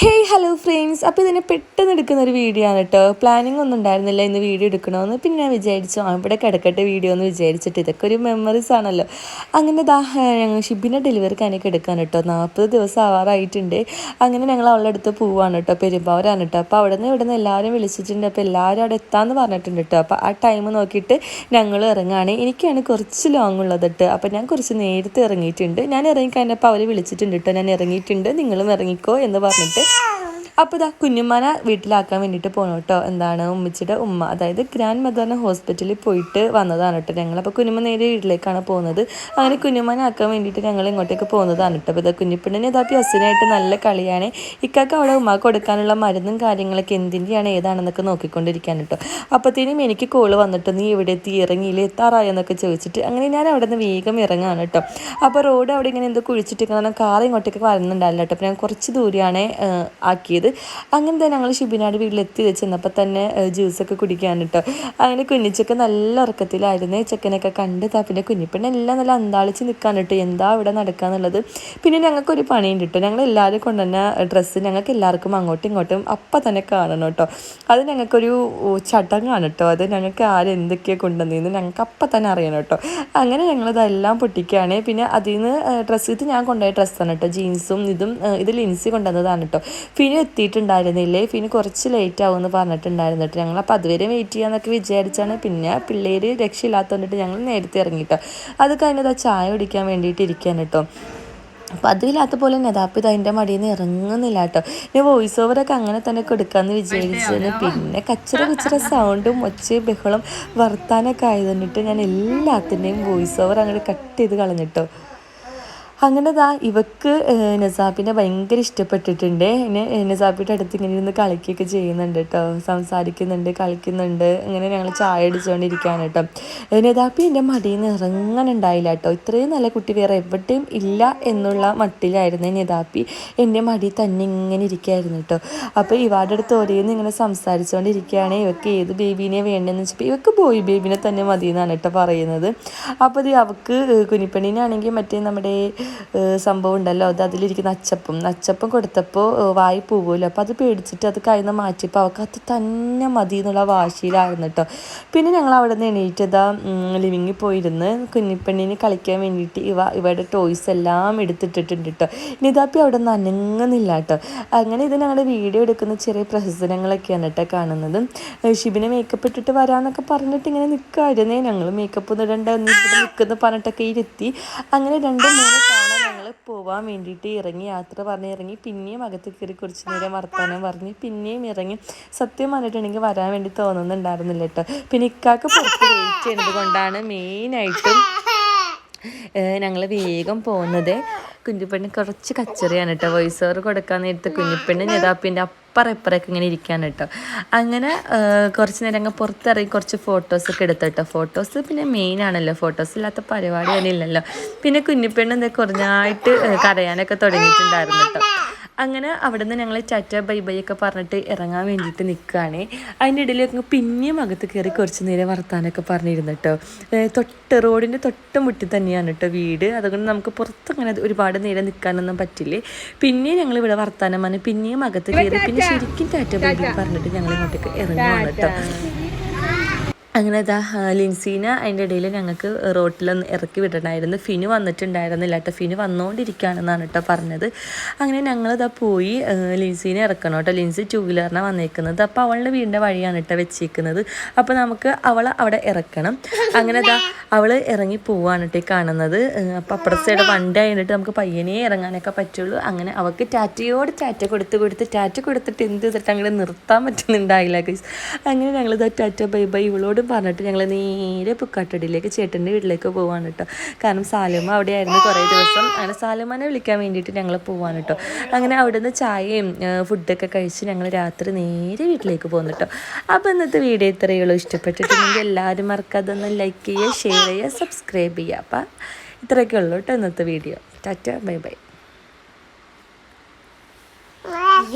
Hey hello friends അപ്പോൾ ഇതിനെ പെട്ടെന്ന് എടുക്കുന്ന ഒരു വീഡിയോ ആണ് കേട്ടോ പ്ലാനിങ് ഒന്നും ഉണ്ടായിരുന്നില്ല. ഇന്ന് വീഡിയോ എടുക്കണമെന്ന് പിന്നെ ഞാൻ വിചാരിച്ചു ഇവിടെ കിടക്കട്ടെ വീഡിയോ എന്ന് വിചാരിച്ചിട്ട്. ഇതൊക്കെ ഒരു മെമ്മറീസ് ആണല്ലോ. അങ്ങനെ ദാ ഞങ്ങൾ ഷിബിനെ ഡെലിവറി കാനൊക്കെ എടുക്കാൻ കേട്ടോ നാൽപ്പത് ദിവസം ആവാറായിട്ടുണ്ട്. അങ്ങനെ ഞങ്ങൾ അവളുടെ അടുത്ത് പോവാണ് കേട്ടോ പെരുമ്പാവൂരാണ് കേട്ടോ അപ്പോൾ അവിടെ നിന്ന് ഇവിടെ നിന്ന് എല്ലാവരും വിളിച്ചിട്ടുണ്ട്. അപ്പോൾ എല്ലാവരും അവിടെ എത്താമെന്ന് പറഞ്ഞിട്ടുണ്ട് കേട്ടോ അപ്പോൾ ആ ടൈം നോക്കിയിട്ട് ഞങ്ങൾ ഇറങ്ങുകയാണ് എനിക്കാണ് കുറച്ച് ലോങ് ഉള്ളത് കേട്ടോ അപ്പോൾ ഞാൻ കുറച്ച് നേരത്തെ ഇറങ്ങിയിട്ടുണ്ട്. ഞാൻ ഇറങ്ങിക്കഴിഞ്ഞപ്പോൾ അവർ വിളിച്ചിട്ടുണ്ട് കേട്ടോ ഞാൻ ഇറങ്ങിയിട്ടുണ്ട്. നിങ്ങളും ഇറങ്ങിക്കോ എന്ന് പറഞ്ഞിട്ട്. അപ്പോൾ ഇതാ കുഞ്ഞുമാന വീട്ടിലാക്കാൻ വേണ്ടിയിട്ട് പോകണം കേട്ടോ എന്താണ്? ഉമ്മച്ചിയുടെ ഉമ്മ. അതായത് ഗ്രാൻഡ് മദറിനെ ഹോസ്പിറ്റലിൽ പോയിട്ട് വന്നതാണ് കേട്ടോ ഞങ്ങൾ അപ്പോൾ കുഞ്ഞുമ്മ നേരെ വീട്ടിലേക്കാണ് പോകുന്നത്. അങ്ങനെ കുഞ്ഞുമ്മാനെ ആക്കാൻ വേണ്ടിയിട്ട് ഞങ്ങൾ ഇങ്ങോട്ടേക്ക് പോകുന്നതാണ് കേട്ടോ അപ്പോൾ ഇതാ കുഞ്ഞിപ്പിണ്ണിന് ഇതാ പ്യസിനായിട്ട് നല്ല കളിയാണ്. ഇക്കാക്ക് അവിടെ ഉമ്മ കൊടുക്കാനുള്ള മരുന്നും കാര്യങ്ങളൊക്കെ എന്തിന്റെയാണ് ഏതാണെന്നൊക്കെ നോക്കിക്കൊണ്ടിരിക്കാൻ കേട്ടോ അപ്പോഴത്തേനും എനിക്ക് കോൾ വന്നിട്ട് നീ ഇവിടെ എത്തി ഇറങ്ങിയില്ലേ എത്താറായെന്നൊക്കെ ചോദിച്ചിട്ട് അങ്ങനെ ഞാൻ അവിടെ നിന്ന് വേഗം ഇറങ്ങാണ് കേട്ടോ അപ്പോൾ റോഡ് അവിടെ ഇങ്ങനെ എന്തോ കുഴിച്ചിട്ട് കാരണം കാർ ഇങ്ങോട്ടേക്ക് വരുന്നുണ്ടാവില്ല കേട്ടോ അപ്പോൾ ഞാൻ കുറച്ച് ദൂരെയാണ് ആക്കിയത്. അങ്ങനെ തന്നെ ഞങ്ങൾ ഷിബിനാട് വീട്ടിലെത്തി വെച്ചെന്നപ്പോൾ തന്നെ ജ്യൂസൊക്കെ കുടിക്കാൻ കേട്ടോ അങ്ങനെ കുഞ്ഞിച്ചൊക്കെ നല്ല ഉറക്കത്തിലായിരുന്നു. ചെക്കനൊക്കെ കണ്ട് പിന്നെ കുഞ്ഞിപ്പെണ്ണെല്ലാം നല്ല അന്താളിച്ച് നിൽക്കാൻ കേട്ടോ എന്താ ഇവിടെ നടക്കാന്നുള്ളത്? പിന്നെ ഞങ്ങൾക്കൊരു പണിയുണ്ട് കേട്ടോ ഞങ്ങൾ എല്ലാവരും കൊണ്ടുവന്ന ഡ്രസ്സ് ഞങ്ങൾക്ക് എല്ലാവർക്കും അങ്ങോട്ടും ഇങ്ങോട്ടും അപ്പം തന്നെ കാണണം കേട്ടോ അത് ഞങ്ങൾക്കൊരു ചടങ്ങാണ് കേട്ടോ അത് ഞങ്ങൾക്ക് ആരെന്തൊക്കെയാണ് കൊണ്ടുവന്നതെന്ന് ഞങ്ങൾക്ക് അപ്പം തന്നെ അറിയണം കേട്ടോ അങ്ങനെ ഞങ്ങളതെല്ലാം പൊട്ടിക്കുകയാണ്. പിന്നെ അതിൽ നിന്ന് ഡ്രസ്സ് ഇത് ഞാൻ കൊണ്ടുപോയ ഡ്രസ്സാണ് കേട്ടോ ജീൻസും ഇതും ഇത് ലിൻസി കൊണ്ടുവന്നതാണ് കേട്ടോ പിന്നെ എത്തിയിട്ടുണ്ടായിരുന്നില്ലേ പിന്നെ കുറച്ച് ലേറ്റ് ആവുമെന്ന് പറഞ്ഞിട്ടുണ്ടായിരുന്നു കേട്ടോ ഞങ്ങൾ അപ്പോൾ അതുവരെ വെയിറ്റ് ചെയ്യാന്നൊക്കെ വിചാരിച്ചാണ്. പിന്നെ പിള്ളേർ രക്ഷയില്ലാത്തതുകൊണ്ടിട്ട് ഞങ്ങൾ നേരത്തെ ഇറങ്ങിട്ടോ. അത് കഴിഞ്ഞത് ചായ കുടിക്കാൻ വേണ്ടിയിട്ട് ഇരിക്കാൻ കേട്ടോ അപ്പം അതില്ലാത്ത പോലെ നെതാപ്പ് ഇത് അതിന്റെ മടിയിൽ നിന്ന് ഇറങ്ങുന്നില്ല കേട്ടോ ഞാൻ വോയിസ് ഓവറൊക്കെ അങ്ങനെ തന്നെ കൊടുക്കാമെന്ന് വിചാരിച്ചതിന് പിന്നെ കച്ചറ കച്ചറ സൗണ്ടും ഒച്ച ബഹളം വർത്താനൊക്കെ ആയതുകൊണ്ടിട്ട് ഞാൻ എല്ലാത്തിന്റെയും വോയിസ് ഓവർ അങ്ങോട്ട് കട്ട് ചെയ്ത് കളഞ്ഞിട്ടോ അങ്ങനെ ദാ ഇവക്ക് നസാബിനെ ഭയങ്കര ഇഷ്ടപ്പെട്ടിട്ടുണ്ട്. എന്നെ നസാബിയുടെ അടുത്ത് ഇങ്ങനെ ഇരുന്ന് കളിക്കുകയൊക്കെ ചെയ്യുന്നുണ്ട് കേട്ടോ. സംസാരിക്കുന്നുണ്ട് കളിക്കുന്നുണ്ട്. അങ്ങനെ ഞങ്ങൾ ചായ അടിച്ചുകൊണ്ടിരിക്കുകയാണ് കേട്ടോ. നസാബി എന്റെ മടിയിൽ നിന്ന് ഇറങ്ങാനുണ്ടായില്ല കേട്ടോ. ഇത്രയും നല്ല കുട്ടി വേറെ എവിടെയും ഇല്ല എന്നുള്ള മട്ടിലായിരുന്നു നസാബി എന്റെ മടി തന്നെ ഇങ്ങനെ ഇരിക്കുകയായിരുന്നു കേട്ടോ. അപ്പോൾ ഇവാടെ അടുത്ത് ഓരോന്ന് ഇങ്ങനെ സംസാരിച്ചുകൊണ്ടിരിക്കുകയാണ് ഇവക്ക് ഏത് ബേബീനെ വേണ്ടതെന്ന് വെച്ചപ്പോൾ ഇവക്ക് ബോയ് ബേബിനെ തന്നെ മതി എന്നാണ് കേട്ടോ പറയുന്നത്. അപ്പോൾ ഇത് അവക്ക് കുനിപ്പണീനാണെങ്കിൽ മറ്റേ നമ്മുടെ സംഭവം ഉണ്ടല്ലോ അത് അതിലിരിക്കുന്ന അച്ചപ്പം. അച്ചപ്പം കൊടുത്തപ്പോൾ വായി പോവുമല്ലോ അപ്പോൾ അത് പേടിച്ചിട്ട് അത് കഴിഞ്ഞ മാറ്റിയപ്പോൾ അവൾക്ക് അത് തന്നെ മതി എന്നുള്ള വാശിയിലായിരുന്നു കേട്ടോ. പിന്നെ ഞങ്ങൾ അവിടെ നിന്ന് എണീറ്റതാ ലിവിങ്ങിൽ പോയിരുന്ന് കുഞ്ഞിപ്പെണ്ണിന് കളിക്കാൻ വേണ്ടിയിട്ട് ഇവ ഇവയുടെ ടോയ്സ് എല്ലാം എടുത്തിട്ടിട്ടുണ്ട് കേട്ടോ. നിതാപ്പി അവിടെ നിന്ന് അനങ്ങുന്നില്ല കേട്ടോ. അങ്ങനെ ഇത് ഞങ്ങളുടെ വീഡിയോ എടുക്കുന്ന ചെറിയ പ്രഹസനങ്ങളൊക്കെയാണ് കേട്ടോ കാണുന്നത്. ഷിബിനെ മേക്കപ്പ് ഇട്ടിട്ട് വരാമെന്നൊക്കെ പറഞ്ഞിട്ട് ഇങ്ങനെ നിൽക്കുമായിരുന്നേ ഞങ്ങൾ മേക്കപ്പ് ഒന്നും ഇടണ്ട നിൽക്കുന്ന പറഞ്ഞിട്ടൊക്കെ ഇരുത്തി. അങ്ങനെ രണ്ട് മൂന്ന് പോവാൻ വേണ്ടിയിട്ട് ഇറങ്ങി യാത്ര പറഞ്ഞ് ഇറങ്ങി പിന്നെയും അകത്ത് കയറി കുറച്ച് നേരം വർത്തമാനം പറഞ്ഞ് പിന്നെയും ഇറങ്ങി. സത്യം പറഞ്ഞിട്ടുണ്ടെങ്കിൽ വരാൻ വേണ്ടി തോന്നുന്നുണ്ടായിരുന്നില്ല കേട്ടോ. പിന്നെ ഇക്കാക്ക് പുറത്ത് വെയിറ്റ് ചെയ്യുന്നത് കൊണ്ടാണ് മെയിനായിട്ടും ഞങ്ങൾ വേഗം പോകുന്നത് കുഞ്ഞിപ്പെണ്ണ് കുറച്ച് കച്ചറിയാണ് കേട്ടോ. വോയിസ് ഓവർ കൊടുക്കാൻ നേരത്തെ കുഞ്ഞിപ്പെണ്ണ് ഞെതാപ്പിന്റെ അപ്പുറം ഇപ്പുറമൊക്കെ ഇങ്ങനെ ഇരിക്കാൻ കേട്ടോ. അങ്ങനെ കുറച്ച് നേരം അങ്ങ് പുറത്തിറങ്ങി കുറച്ച് ഫോട്ടോസൊക്കെ എടുത്തു ഫോട്ടോസ് പിന്നെ മെയിൻ ആണല്ലോ. ഫോട്ടോസ് ഇല്ലാത്ത പരിപാടി തന്നെ ഇല്ലല്ലോ പിന്നെ കുഞ്ഞിപ്പെണ്ണ് എന്താ കുറഞ്ഞായിട്ട് കരയാനൊക്കെ തുടങ്ങിയിട്ടുണ്ടായിരുന്നു കേട്ടോ. അങ്ങനെ അവിടെ നിന്ന് ഞങ്ങൾ ചാറ്റ ബൈ ബൈ ഒക്കെ പറഞ്ഞിട്ട് ഇറങ്ങാൻ വേണ്ടിയിട്ട് നിൽക്കുകയാണ് അതിന്റെ ഇടയിലേക്ക് പിന്നെയും അകത്ത് കയറി കുറച്ച് നേരം വർത്താനൊക്കെ പറഞ്ഞിരുന്നു കേട്ടോ. തൊട്ട് റോഡിന്റെ തൊട്ട് മുട്ടി തന്നെയാണ് കേട്ടോ വീട്. അതുകൊണ്ട് നമുക്ക് പുറത്തങ്ങനെ ഒരുപാട് നേരം നിൽക്കാനൊന്നും പറ്റില്ലേ. പിന്നെയും ഞങ്ങൾ ഇവിടെ വർത്താനം പറഞ്ഞ് പിന്നെയും അകത്ത് കയറി പിന്നെ ശരിക്കും ചാറ്റ ബൈ ബൈ പറഞ്ഞിട്ട് ഞങ്ങൾ ഇങ്ങോട്ടേക്ക് ഇറങ്ങുകയാണ് കേട്ടോ. അങ്ങനെ ഇതാ ലിൻസീന അതിന്റെ ഇടയിൽ ഞങ്ങൾക്ക് റോട്ടിലൊന്ന് ഇറക്കി വിടണമായിരുന്നു ഫിനു വന്നിട്ടുണ്ടായിരുന്നില്ല കേട്ടോ ഫിനു വന്നുകൊണ്ടിരിക്കുകയാണെന്നാണ് കേട്ടോ പറഞ്ഞത്. അങ്ങനെ ഞങ്ങളിതാ പോയി ലിൻസീനെ ഇറക്കണം കേട്ടോ ലിൻസി ടൂ വീലറിനാണ് വന്നേക്കുന്നത്. അപ്പോൾ അവളുടെ വീടിന്റെ വഴിയാണ് കേട്ടോ വെച്ചേക്കുന്നത്. അപ്പോൾ നമുക്ക് അവളെ അവിടെ ഇറക്കണം. അങ്ങനെ ഇതാ അവൾ ഇറങ്ങി പോവാണ് കേട്ടോ കാണുന്നത്. അപ്പോൾ അപ്പുറത്തെ വണ്ടി ആയിട്ട് നമുക്ക് പയ്യനെ ഇറങ്ങാനൊക്കെ പറ്റുള്ളൂ. അങ്ങനെ അവൾക്ക് ടാറ്റയോട് ടാറ്റ കൊടുത്ത് കൊടുത്ത് ടാറ്റ കൊടുത്തിട്ട് എന്ത് ചെയ്തിട്ട് അങ്ങനെ നിർത്താൻ പറ്റുന്നുണ്ടായില്ല അങ്ങനെ ഞങ്ങളിതാ ടാറ്റ ബൈ ബൈ ഇവളോട് അവരോടും പറഞ്ഞിട്ട് ഞങ്ങൾ നേരെ പുക്കാട്ടടിയിലേക്ക് ചേട്ടന്റെ വീട്ടിലേക്ക് പോവാണ് കേട്ടോ കാരണം സാലുമ അവിടെയായിരുന്നു കുറേ ദിവസം. അങ്ങനെ സാലുമാനെ വിളിക്കാൻ വേണ്ടിയിട്ട് ഞങ്ങൾ പോവാണ് കേട്ടോ അങ്ങനെ അവിടുന്ന് ചായയും ഫുഡൊക്കെ കഴിച്ച് ഞങ്ങൾ രാത്രി നേരെ വീട്ടിലേക്ക് പോകുന്നു കേട്ടോ അപ്പോൾ ഇന്നത്തെ വീഡിയോ ഇത്രയേ ഉള്ളൂ. ഇഷ്ടപ്പെട്ടിട്ടുണ്ടെങ്കിൽ എല്ലാവരും മറക്കാതെ ഒന്ന് ലൈക്ക് ചെയ്യുക ഷെയർ ചെയ്യുക സബ്സ്ക്രൈബ് ചെയ്യുക. അപ്പം ഇത്രയൊക്കെ ഉള്ളൂ കേട്ടോ ഇന്നത്തെ വീഡിയോ. Tata bye bye.